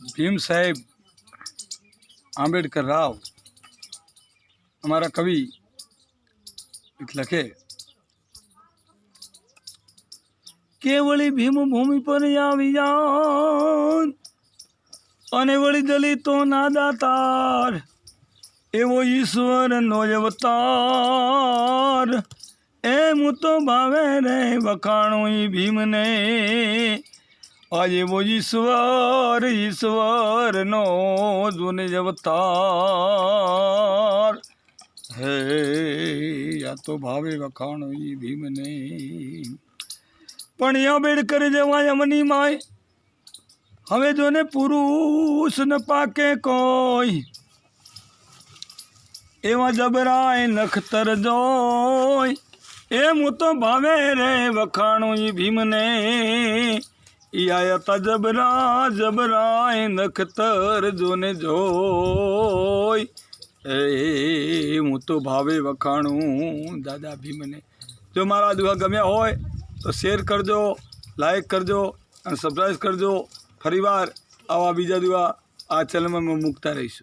ભીમ સાહેબ આંબેડકર રાવ અમારા કવિ લખે, કેવળી ભીમ ભૂમિ પર આવી જાન, અને વળી દલિતો ના દાતાર એવો ઈશ્વર નો જ અવતાર. એમ તો ભાવે રે વખાણું ભીમને આજે એવો ઈશ્વર ઈશ્વર નો જોને જ અવતાર. હે, આ તો ભાવે વખાણું ઈ ભીમને પણ યા બેડ કરી જેવા યમની માય, હવે જોને પુરુષ ન પાકે કોઈ. એવા જબરાય નખતર જોય. એમ તો ભાવે રે વખાણું ઈ ભીમને. ઈ આયા તા જબરા જબરાય નખતર જોને જોય. એ, હું તો ભાવે વખાણું. દાદા ભીમને. જો મારા દુઆ ગમ્યા હોય, તો શેર કરજો, લાઈક કરજો, અને સબસ્ક્રાઈબ કરજો. ફરીવાર આવા બીજા દુઆ આ ચેનલમાં મૂકતા રહીશું.